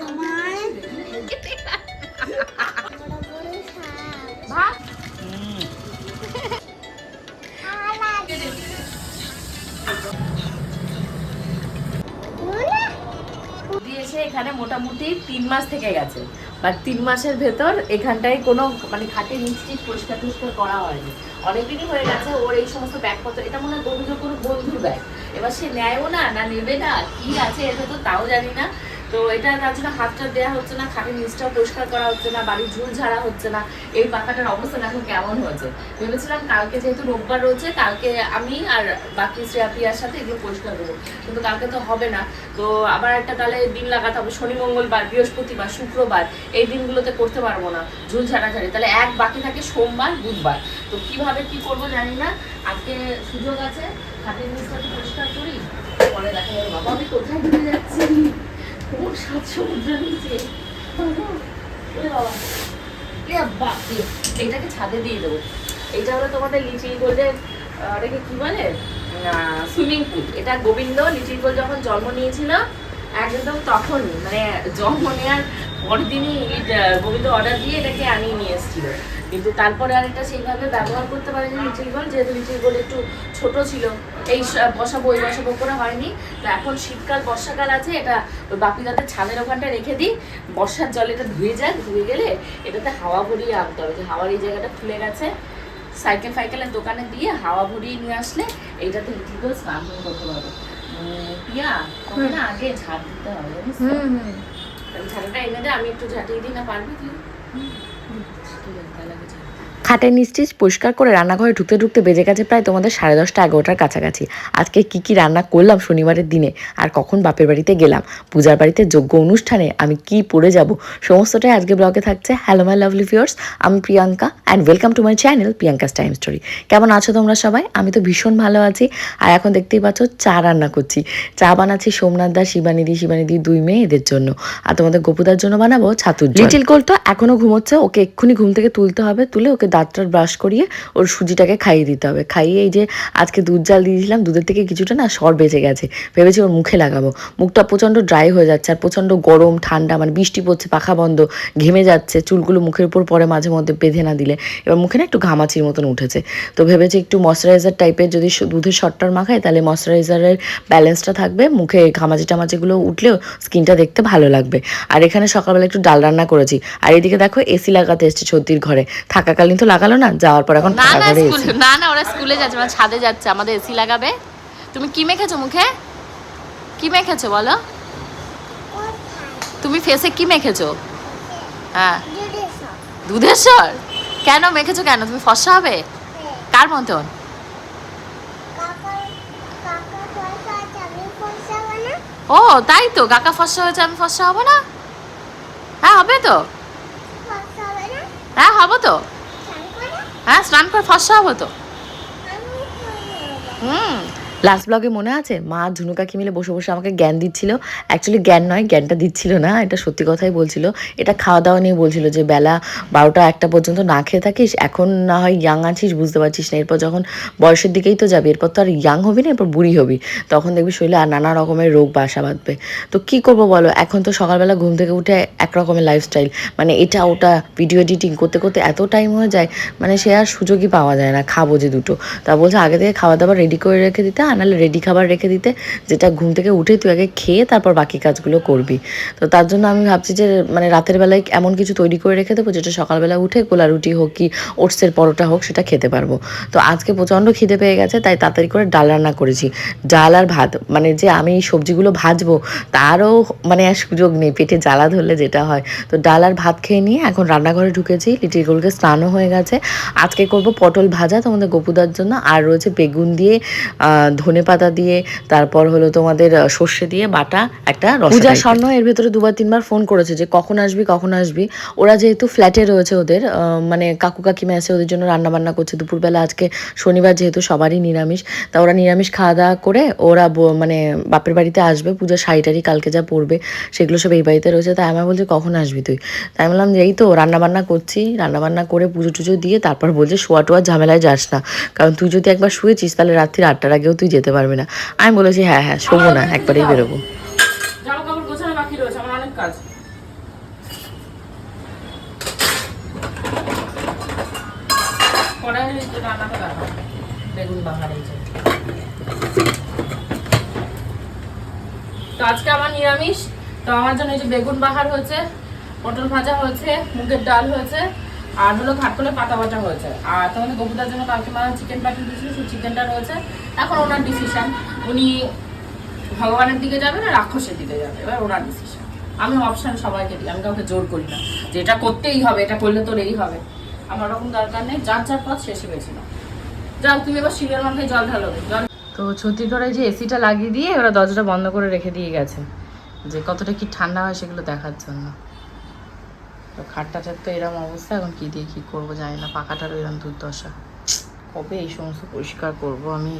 তোমায় দিয়েছে এখানে মোটামুটি তিন মাস থেকে গেছে। বাট তিন মাসের ভেতর এখানটায় কোনো মানে খাটে নিশ্চিত পরিষ্কার টরিষ্কার করা হয়নি। অনেকদিনই হয়ে গেছে ওর এই সমস্ত ব্যাগপত্র এটা মনে হয় গোবিন্দ কোনো বন্ধুর ব্যাগ। এবার সে নেয়ও না না নেবে না কি আছে এর ভেতর তাও জানি না। তো এটা তার জন্য হাতটা দেওয়া হচ্ছে না, খাটের নিচটাও পরিষ্কার করা হচ্ছে না, বাড়ির ঝুল ঝাড়া হচ্ছে না। এই পাখাটার অবস্থা এখন কেমন হয়েছে? ভেবেছিলাম কালকে যেহেতু রোববার রয়েছে, কালকে আমি আর বাকি শ্রেয়া প্রিয়ার সাথে এগুলো পরিষ্কার করব। কিন্তু কালকে তো হবে না। তো আবার একটা তাহলে দিন লাগাতে হবে। শনি, মঙ্গলবার, বৃহস্পতিবার, শুক্রবার, এই দিনগুলোতে করতে পারব না ঝুল ঝাড়াঝাড়ি। তাহলে এক বাকি থাকে সোমবার, বুধবার। তো কীভাবে কি করব জানি না। আজকে সুযোগ আছে হাতের নিচটা পরিষ্কার করি, পরে দেখা যাবে। বাবা, আমি কোথায় ঘুরে যাচ্ছি? কোন সাত সমুদ্রের নিচে। বাবা, ওরে বাবা। এ বাপরে, এইটাকে ছাদে দিয়ে দেবো। এইটা হলো তোমাদের লিচি গোল্ডের ওটাকে কি বলে? সুইমিং পুল এটা গোবিন্দ লিটিল গোল্ড যখন জন্ম নিয়েছিল একদম তখন মানে জন্ম নেওয়ার পরের দিনই আহ, গোবিন্দ অর্ডার দিয়ে এটাকে আনিয়ে নিয়ে এসেছিল। কিন্তু তারপরে আর এটা সেইভাবে ব্যবহার করতে পারেনি লিটিল গোল্ড যেহেতু লিটিল গোল্ড একটু ছোট ছিল। এই বসাবো ওই বসাবো করে হয়নি। তো এখন শীতকাল বর্ষাকাল আছে এটা ওই বাপিদাদের ছাদের ওখানটা রেখে দিই। বর্ষার জল এটা ধুয়ে যায় ধুয়ে গেলে এটাতে হাওয়া ভরিয়ে আনতে হবে। যে হাওয়ার এই জায়গাটা খুলে গেছে সাইকেল ফাইকেলের দোকানে দিয়ে হাওয়া ভরিয়ে নিয়ে আসলে এইটাতে লিটিল গোল্ড স্নান করতে পারবে। তোকে না আগে ঝাড় দিতে হবে ঝাড়টা তো? ওই এনে দে আমি একটু ঝাঁটিয়ে দিই না পারবি তুই হুম, ঠিক আছে তাহলে আগে। খাটের নিচটি পরিষ্কার করে রান্নাঘরে ঢুকতে ঢুকতে বেজে গেছে প্রায় তোমাদের সাড়ে দশটা, এগারোটার কাছাকাছি। আজকে কি কি রান্না করলাম শনিবারের দিনে? আর কখন বাপের বাড়িতে গেলাম? পূজার বাড়িতে যোগ্য অনুষ্ঠানে আমি কি পরে যাব? সমস্তটাই আজকে ব্লগে থাকছে। হ্যালো মাই লাভলি ভিউয়ার্স আমি Priyanka and welcome to my channel Priyanka's time story কেমন আছো তোমরা সবাই? আমি তো ভীষণ ভালো আছি। আর এখন দেখতেই পাচ্ছ, চা রান্না করছি। চা বানাচ্ছি সোমনাথ দা শিবানিদি শিবানিদি দুই মেয়ে এদের জন্য। আর তোমাদের গোপুদার জন্য বানাবো ছাতুর লিটিল গোল তো এখনও ঘুমোচ্ছে, ওকে এক্ষুনি ঘুম থেকে তুলতে হবে, তুলে ওকে দাঁতটার ব্রাশ করিয়ে ওর সুজিটাকে খাইয়ে দিতে হবে। খাইয়ে এই যে আজকে দুধ জাল দিয়ে দিয়েছিলাম দুধের থেকে কিছুটা না সর বেঁচে গেছে। ভেবেছি ওর মুখে লাগাবো। মুখটা প্রচণ্ড ড্রাই হয়ে যাচ্ছে আর প্রচণ্ড গরম, ঠান্ডা মানে বৃষ্টি পড়ছে, পাখা বন্ধ, ঘেমে যাচ্ছে, চুলগুলো মুখের উপর পরে মাঝে মধ্যে বেঁধে না দিলে। এবার মুখে না একটু ঘামাচির মতন উঠেছে। তো ভেবেছি একটু ময়শ্চারাইজার টাইপের যদি দুধের শটটার মাখাই, তাহলে ময়শ্চারাইজারের ব্যালেন্সটা থাকবে। মুখে ঘামাচি টামাচিগুলো উঠলেও স্কিনটা দেখতে ভালো লাগবে। আর এখানে সকালবেলা একটু ডাল রান্না করেছি। আর এদিকে দেখো এসি লাগাতে এসছে সর্দির ঘরে। থাকাকালীন তো লাগালো না? যাওয়ার পর এখন না না না না ওরা স্কুলে যাচ্ছে মানে ছাদে যাচ্ছে আমাদের এসি লাগাবে। তুমি কি মেখেছো মুখে? কি মেখেছো বলো? তুমি ফেসে কি মেখেছো? হ্যাঁ। দুধের স্বর কেন মেখেছো কেন? তুমি ফর্সা হবে? কার মতন? ও তাই তো কাকা ফর্সা হয়েছে আমি ফর্সা হব না? হ্যাঁ হবে তো। হ্যাঁ হব তো। হ্যাঁ স্নান করে ফসা হব তো। হুম। লাস্ট ব্লগে মনে আছে? মা আর ঝুনু কাকি মিলে বসে বসে আমাকে জ্ঞান দিচ্ছিল। অ্যাকচুয়ালি জ্ঞান নয়, জ্ঞানটা দিচ্ছিল না, এটা সত্যি কথাই বলছিল। এটা খাওয়া দাওয়া নিয়ে বলছিল যে, বেলা বারোটা একটা পর্যন্ত না খেয়ে থাকিস? এখন না হয় ইয়াং আছিস, বুঝতে পারছিস না। এরপর যখন বয়সের দিকেই তো যাবি, এরপর তো আর ইয়াং হবি না, এরপর বুড়ি হবি। তখন দেখবি শরীরে আর নানা রকমের রোগ বাসা বাঁধবে। তো কি করব বলো? এখন তো সকালবেলা ঘুম থেকে উঠে এক রকমের লাইফস্টাইল মানে এটা, ওটা ভিডিও এডিটিং করতে করতে এত টাইম হয়ে যায় মানে সে আর সুযোগই পাওয়া যায় না, খাব যে দুটো। তা বলছে আগে থেকে খাওয়া দাওয়া রেডি করে রেখে দিতে নাহলে রেডি খাবার রেখে দিতে। যেটা ঘুম থেকে উঠে তুই আগে খেয়ে তারপর বাকি কাজগুলো করবি। তো তার জন্য আমি ভাবছি যে মানে রাতের বেলায় এমন কিছু তৈরি করে রেখে দেবো, যেটা সকালবেলা উঠে গোলা রুটি হোক কি ওটসের পরোটা হোক সেটা খেতে পারব। তো আজকে প্রচণ্ড খিদে পেয়ে গেছে, তাই তাড়াতাড়ি করে ডাল রান্না করেছি। ডাল আর ভাত মানে যে আমি সবজিগুলো ভাজবো, তারও মানে আর সুযোগ নেই, পেটে জ্বালা ধরলে যেটা হয়। তো ডাল আর ভাত খেয়ে নিয়ে এখন রান্নাঘরে ঢুকেছি, লিটিল গোলকে স্নানও হয়ে গেছে। আজকে করব পটল ভাজা তোমাদের গপুদার জন্য, আর রয়েছে বেগুন দিয়ে ধনে পাতা দিয়ে তারপর হলো তোমাদের সর্ষে দিয়ে বাটা একটা পূজা স্বর্ণ এর ভেতরে দুবার তিনবার ফোন করেছে যে কখন আসবি কখন আসবি। ওরা যেহেতু ফ্ল্যাটে রয়েছে ওদের মানে কাকু কাকিমা আছে ওদের জন্য রান্না বান্না করছে। দুপুরবেলা আজকে শনিবার যেহেতু সবারই নিরামিষ তা ওরা নিরামিষ খাওয়া দাওয়া করে ওরা মানে বাপের বাড়িতে আসবে পূজা শাড়ি টাড়ি কালকে যা পরবে সেগুলো সব এই বাড়িতে রয়েছে। তাই আমার বলছে কখন আসবি তুই? তাই বললাম যে এই তো রান্না বান্না করছি। রান্না বান্না করে পুজো টুজো দিয়ে তারপর বলছে শোয়া টোয়া ঝামেলায় যাস না। কারণ তুই যদি একবার শুয়েছিস তাহলে রাত্রির আটটার আগেও তুই যেতে পারবি না। আমি বলেছি হ্যাঁ হ্যাঁ শোবো না, একবারেই বেরোবো। আজকে আমার নিরামিষ, তো আমার জন্য এই যে বেগুন বাহার হয়েছে, পটল ভাজা হয়েছে, মুগের ডাল হয়েছে আর হলো ঘাটকলে পাতা বাটা হয়েছে। আর তোমাদের গপুদার জন্য কালকে মা চিকেন পাঠিয়ে দিয়েছিল, সেই চিকেনটা রয়েছে। এখন ওনার ডিসিশন উনি ভগবানের দিকে যাবে না রাক্ষসের দিকে যাবে এবার ওনার ডিসিশন আমি অপশান সবাইকে দিই, আমি কাউকে জোর করি না যে এটা করতেই হবে, এটা করলে তোর এই হবে। আমার ওরকম দরকার নেই, যার যার পথ শেষে পেয়েছি না যাও, তুমি এবার শিলের মাথায় জল ঢালো জল তো ছত্রিশগড়ে যে এসিটা লাগিয়ে দিয়ে ওরা দরজাটা বন্ধ করে রেখে দিয়ে গেছে। যে কতটা কি ঠান্ডা হয় সেগুলো দেখার জন্য। তো খাটটাটার তো এরম অবস্থা, এখন কি দিয়ে কি করব জানি না, পাখাটারও এরম দুর্দশা। কবে এই সমস্ত পরিষ্কার করব আমি?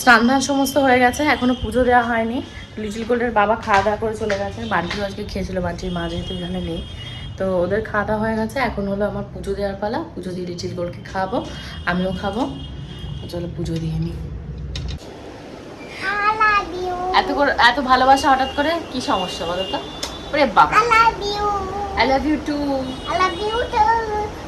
স্নান সমস্ত হয়ে গেছে, এখনও পুজো দেওয়া হয়নি। লিটিল গোল্ডের বাবা খাওয়া দাওয়া করে চলে গেছে, বান্টিও আজকে খেয়েছিল, বান্টির মা যেহেতু এখানে নেই। তো ওদের খাওয়া দাওয়া হয়ে গেছে, এখন হলো আমার পুজো দেওয়ার পালা, পুজো দিয়ে লিটিল গোল্ডকে খাওয়াবো, আমিও খাব। চলো পুজো দিয়ে নিই. এত করে, এত ভালোবাসা হঠাৎ করে, কি সমস্যা বলো তো ওরে বাবা. I love you too I love you too.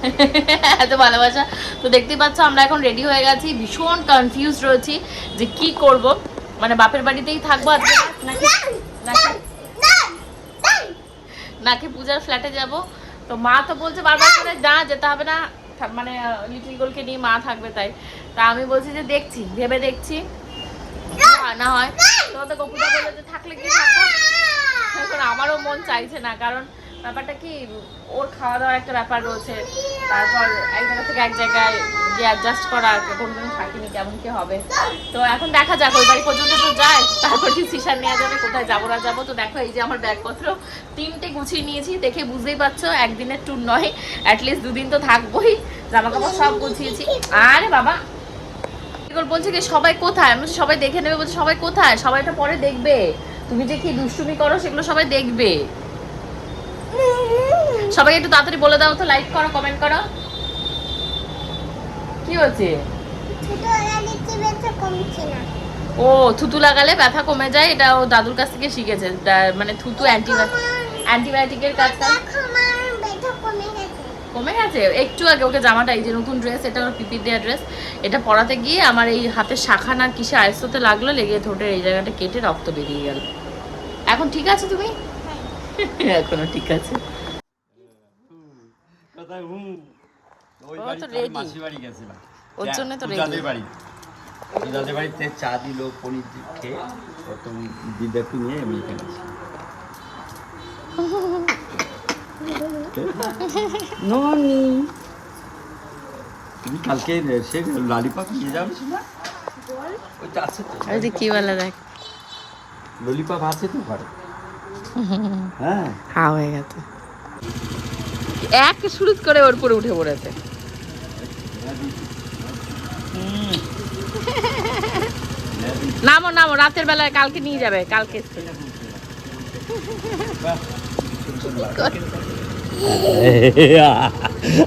এত ভালোবাসা। তো দেখতেই পাচ্ছ আমরা এখন রেডি হয়ে গেছি। ভীষণ কনফিউজ রয়েছি যে কি করব। মানে বাপের বাড়িতেই থাকব আজকে নাকি নাকি পূজার ফ্ল্যাটে যাব? তো মা তো বলছে বারবার করে না যেতে হবে না। মানে লিটিল গোলকে নিয়ে মা থাকবে তাই। তা আমি বলছি যে দেখছি ভেবে দেখছি। হয় না হয়। তোমাদের গপুদা বলে যে থাকলে কি থাকো এখন আমারও মন চাইছে না কারণ ব্যাপারটা কি, ওর খাওয়া দাওয়ার একটা ব্যাপার রয়েছে। তারপর এক জায়গা থেকে এক জায়গায় গিয়ে অ্যাডজাস্ট করা কোনদিন থাকিনি, কেমন কি হবে। তো এখন দেখা যাক, ওই বাড়ি পর্যন্ত তো যায়, তারপর কি ডিসিশন নেওয়া যাবে, কোথায় যাব না যাব। তো দেখো, এই যে আমার ব্যাগপত্র, তিনটে গুছিয়ে নিয়েছি, দেখে বুঝতেই পারছ, একদিনের ট্যুর নয় অ্যাটলিস্ট দুদিন তো থাকবোই জামা কাপড় সব গুছিয়েছি। আরে বাবা! বলছে কি, সবাই কোথায়? আমি সবাই দেখে নেবে, বলছে, সবাই কোথায়? সবাই এটা পরে দেখবে। তুমি যে কি দুষ্টুমি করো, সেগুলো সবাই দেখবে। সবাই একটু তাড়াতাড়ি বলে দাও তো লাইক করো কমেন্ট করো। কি হচ্ছে ও থুতু লাগালে ব্যথা কমে যায় এটা ও দাদুর কাছ থেকে শিখেছে। মানে থুতু অ্যান্টিবায়োটিকের কাজটা আমার কমে গেছে। একটু আগে ওকে জামাটা এই যে নতুন ড্রেস এটা ওর পিপির দেওয়া ড্রেস এটা পরাতে গিয়ে আমার এই হাতের শাখা না কিসে আয়স্ততে লাগল লেগে ঠোঁটের এই জায়গাটা কেটে রক্ত বেরিয়ে গেল। এখন ঠিক আছে তুমি? এখনও ঠিক আছে। কোথায় হুম। ওই বাড়ি তো তো ready। মাসির বাড়ি গেছিলাম। ওর জন্য তো পূজাদের বাড়ি। পূজাদের বাড়িতে চা দিল পনির খেয়ে কত দিদাকে নিয়ে আমি এখানে ননি। তুমি কালকে সে ললিপপ নিয়ে যাবে না? ওইটা আছে তো। ওই কি বলে দেখ। ললিপপ আছে তো ঘরে? হ্যাঁ। হা হয়ে গেছে। এক শুরুত করে ওর উপরে উঠে পড়েছে নামো নামো রাতের বেলায় কালকে নিয়ে যাবে কালকে বাহ, খুব সুন্দর লাগে।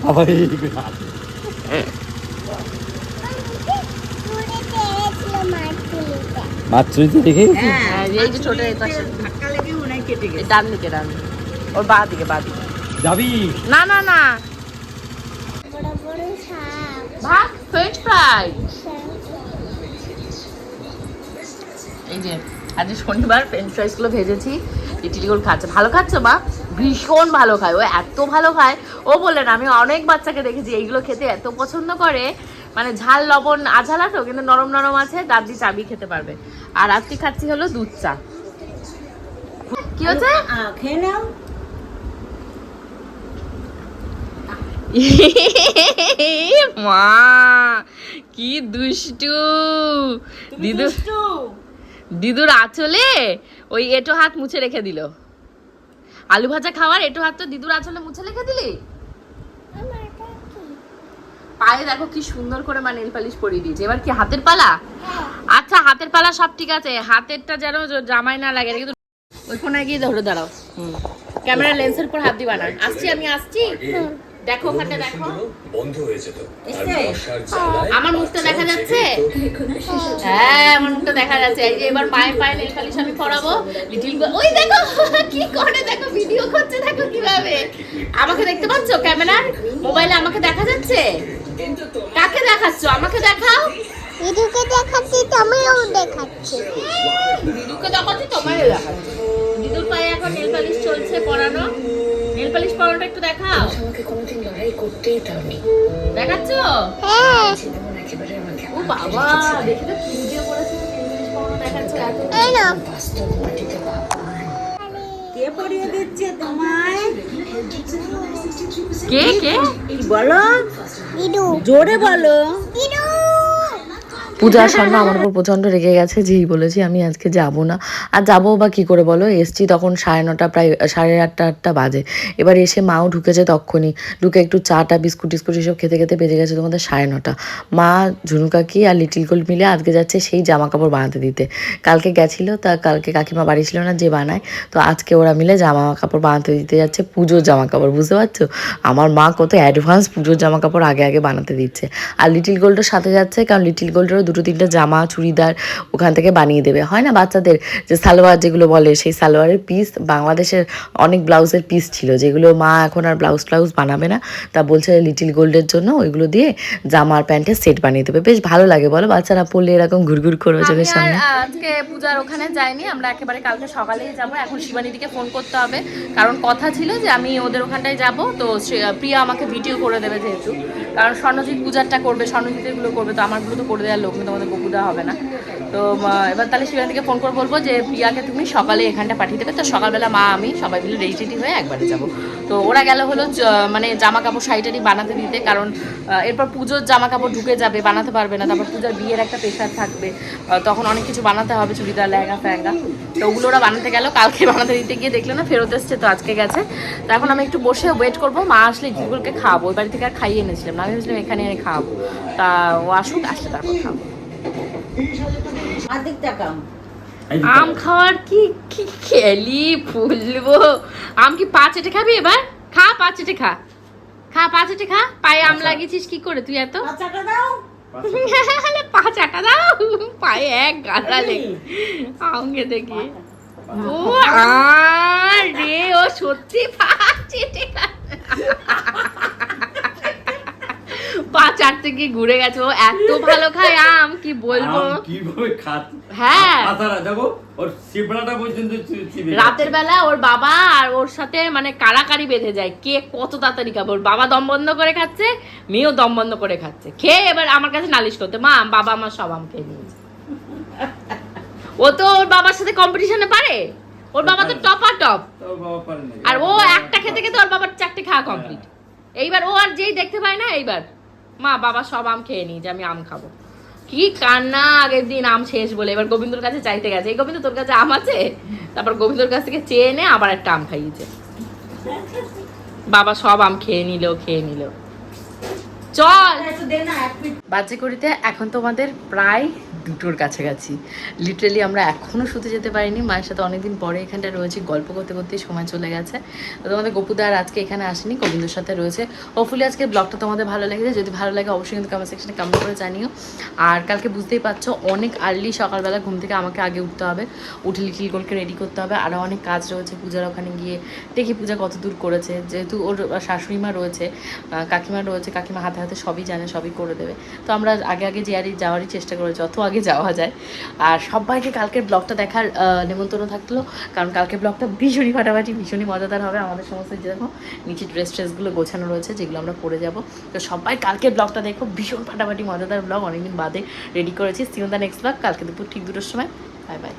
আবার এইগুলো আছে। ঘুরেতে এসেছিল মাঠ তুলিতে মাছ চুরিতে রেখে গেছি হ্যাঁ, এই যে ছোট ডান দিকে ডান দিকে। ওর বা দিকে বা দিকে যাবি? না না না। ভাত ফ্রেঞ্চ ফ্রাই এই যে আজ শনিবার ফ্রেঞ্চ ফ্রাইসগুলো ভেজেছি। খাচ্ছে। ভালো খাচ্ছে মা? ভীষণ ভালো খায়। ও এত ভালো খায়। ও বললেন আমি অনেক বাচ্চাকে দেখেছি এইগুলো খেতে এত পছন্দ করে। মানে ঝাল লবণ আঝাল আঝালাটো কিন্তু নরম নরম আছে দাঁত দিয়ে চাবি খেতে পারবে। আর আজকে খাচ্ছি হলো দুধ চা। কি হচ্ছে? খেয়ে নাও। মা কি দুষ্টু। দিদু দিদুর আঁচলে ওই এটো হাত মুছে রেখে দিল। আলু ভাজা খাওয়ার এটো হাত তো দিদুর আঁচলে মুছে রেখে দিলি? পায়ে দেখো কি সুন্দর করে মা নেল পালিশ পরিয়ে দিয়েছে। এবার কি হাতের পালা? হ্যাঁ। আচ্ছা হাতের পালা সব ঠিক আছে। হাতেরটা যেন জামাই না লাগে কিন্তু ওই কোনায় গিয়ে ধরে দাঁড়াও। ক্যামেরা লেন্সের উপর হাত দিবা না। আসছি আমি আসছি? দেখো ওখানটা দেখো। বন্ধ হয়েছে তো আর এসছে? বর্ষার জ্বালায় আমার মুখটা দেখা যাচ্ছে? হ্যাঁ আমার মুখটা দেখা যাচ্ছে। এই যে এবার পায়ে পায়ে নেল পালিশ আমি পরাবো। লিটিল ওই দেখো কি করে দেখো ভিডিও করছে দেখো কীভাবে? আমাকে দেখতে পাচ্ছো ক্যামেরার? মোবাইলে আমাকে দেখা যাচ্ছে? কাকে দেখাচ্ছ? আমাকে দেখাও। দিদুকে দেখাচ্ছি তুমিও দেখাচ্ছি। দিদুকে দেখাচ্ছি তোমারও দেখাচ্ছি। দিদুর পায়ে এখন নেল পালিশ চলছে পরানো। নেল পালিশ পরানোটা একটু দেখাও। কোনোদিন লড়াই করতেই দাওনি। দেখাচ্ছ? হ্যাঁ। জীবন একেবারে আমাকে ও বাবা দেখে তো কি ভিডিও করেছে নেল পালিশ পরানো দেখাচ্ছ এত বাস্তব মাটিতে পা কে পড়িয়ে দিচ্ছে তোমায়? কে কে? বলো। জোরে বলো। পূজা শর্মা আমার উপর প্রচণ্ড রেগে গেছে, যেই বলেছি আমি আজকে যাব না। আর যাব বা কি করে বলো, এসছি তখন সাড়ে নটা প্রায়, সাড়ে আটটা আটটা বাজে। এবার এসে মাও ঢুকেছে তখনই ঢুকে একটু চাটা বিস্কুট টিস্কুট এসব খেতে খেতে বেজে গেছে তোমাদের সাড়ে নটা। মা ঝুনু কাকি আর লিটিল গোল্ড মিলে আজকে যাচ্ছে সেই জামা কাপড় বানাতে দিতে। কালকে গেছিল তা কালকে কাকিমা বাড়ি ছিল না, যে বানায়, তো আজকে ওরা মিলে জামা কাপড় বানাতে দিতে যাচ্ছে, পুজোর জামা কাপড় বুঝতে পারছ? আমার মা কত অ্যাডভান্স পুজোর জামা কাপড় আগে আগে বানাতে দিচ্ছে। আর লিটিল গোল্ডের সাথে যাচ্ছে, কারণ লিটিল গোল্ডেরও দুটো তিনটে জামা চুড়িদার ওখান থেকে বানিয়ে দেবে। হয় না বাচ্চাদের? যে সালোয়ার যেগুলো বলে সেই সালোয়ারের পিস বাংলাদেশের অনেক ব্লাউজের পিস ছিল যেগুলো মা এখন আর ব্লাউজ ট্লাউজ বানাবে না। তা বলছে লিটিল গোল্ডের জন্য ওইগুলো দিয়ে জামার প্যান্টের সেট বানিয়ে দেবে। বেশ ভালো লাগে বলো? বাচ্চারা পরলে এরকম ঘুরঘুর করবে চোখের সামনে। আজকে পূজার ওখানে যাইনি। আমরা একেবারে কালকে সকালেই যাব। এখন শিবানীদিকে ফোন করতে হবে। কারণ কথা ছিল যে আমি ওদের ওখানটায় যাব। তো প্রিয়া আমাকে ভিডিও করে দেবে যেহেতু। কারণ স্বর্ণজিৎ পূজারটা করবে স্বর্ণজিতেরগুলো করবে তো আমারগুলো তো করে দেওয়ার লোক নেই, তোমাদের বকু দেওয়া হবে না। তো এবার তাহলে শিবানীদিকে ফোন করে বলব যে প্রিয়াকে তুমি সকালে এখানটা পাঠিয়ে দেবে। তো সকালবেলা মা আমি সবাই মিলে রেডি টেডি হয়ে একবারে যাব। তো ওরা গেল হলো মানে জামা কাপড় শাড়িটারি বানাতে দিতে। কারণ এরপর পুজোর জামা কাপড় ঢুকে যাবে বানাতে পারবে না। তারপর পূজার বিয়ের একটা প্রেশার থাকবে। তখন অনেক কিছু বানাতে হবে চুড়িদার লেহেঙ্গা ফ্যাঙ্গা। তো ওগুলো ওরা বানাতে গেল। কালকে বানাতে দিতে গিয়ে দেখল না ফেরত এসছে তো আজকে গেছে। তো এখন আমি একটু বসে ওয়েট করব। মা আসলে জিগুলকে খাওয়াবো। ওই বাড়ি থেকে আর খাইয়ে এনেছিলাম না। আমি ভেবেছিলাম এখানে খাওয়াবো। তা ও আসুক আসলে তারপর খাব। আম খাওয়ার কি কি খেলি ফুলবো আম কি পা চেটে খাবি এবার? খা পা চেটে খা। খা পা চেটে খা। পায়ে আম লাগিয়েছিস কি করে তুই এত? টাকা দাও। আরে পা চাটা দাও। পায়ে এক গাদা লেগে আমাকে দেখি। ও আর রে ও সত্যি পা চেটে খাচ্ছে। পা চাটতে গিয়ে ঘুরে গেছে। ও এত ভালো খায় আম কি বলব? কীভাবে খাচ্ছে? হ্যাঁ। দেখো ওর সিপড়াটা পর্যন্ত রাতের বেলা ওর বাবা আর ওর সাথে মানে কারাকারি বেঁধে যায়। কে কত তাড়াতাড়ি খাবে? ওর বাবা দম বন্ধ করে খাচ্ছে মেয়েও দম বন্ধ করে খাচ্ছে। খেয়ে এবার আমার কাছে নালিশ করতে মা বাবা আমার সব আম খেয়ে নিয়েছে। ও তো ওর বাবার সাথে কম্পিটিশনে পারে? ওর বাবা তো টপ পারে না। আর ও একটা খেতে খেতে ওর বাবার চারটে খাওয়া কমপ্লিট এইবার ও আর যেই দেখতে পায় না এইবার। মা বাবা সব আম খেয়ে নি যে আমি আম খাব। কি কান্না আগের দিন আম শেষ বলে। এবার গোবিন্দর কাছে চাইতে গেছে এই গোবিন্দ তোর কাছে আম আছে? তারপর গোবিন্দর কাছ থেকে চেয়ে এনে আবার একটা আম খাইয়েছে। বাবা সব আম খেয়ে নিল খেয়ে নিল। চল। বাজে করিতে এখন তোমাদের প্রায় দুটোর কাছাকাছি। লিটারেলি আমরা এখনও শুতে যেতে পারিনি। মায়ের সাথে অনেকদিন পরে এখানটা রয়েছি, গল্প করতে করতেই সময় চলে গেছে। তো তোমাদের গপুদা আর আজকে এখানে আসেনি, গোবিন্দর সাথে রয়েছে। হোপফুলি আজকে ব্লগটা তোমাদের ভালো লেগেছে। যদি ভালো লাগে অবশ্যই কিন্তু কমেন্ট সেকশনে কমেন্ট করে জানিও। আর কালকে বুঝতেই পারছ, অনেক আর্লি সকালবেলা ঘুম থেকে আমাকে আগে উঠতে হবে। উঠে লিটিল গোলকে রেডি করতে হবে। আরও অনেক কাজ রয়েছে পূজার ওখানে গিয়ে। দেখি পূজা কত দূর করেছে। যেহেতু ওর শাশুড়ি মা রয়েছে কাকিমা রয়েছে, কাকিমা হাতে হাতে সবই জানে, সবই করে দেবে। তো আমরা আগে আগে যাওয়ারই যাওয়ারই চেষ্টা করেছি। অত আগে যাওয়া যায়। আর সবাইকে কালকের ব্লগটা দেখার নেমন্তন্ন থাকল। কারণ কালকের ব্লগটা ভীষণই ফাটাফাটি, ভীষণই মজাদার হবে। আমাদের সমস্ত যে দেখো, নিচে ড্রেস ট্রেসগুলো গোছানো রয়েছে, যেগুলো আমরা পরে যাব। তো সবাই কালকের ব্লগটা দেখো, ভীষণ ফাটাফাটি, মজাদার ব্লগ। অনেকদিন বাদে রেডি করেছি। সিন দা নেক্সট ব্লগ কালকে দুপুর ঠিক দুটোর সময়। Bye bye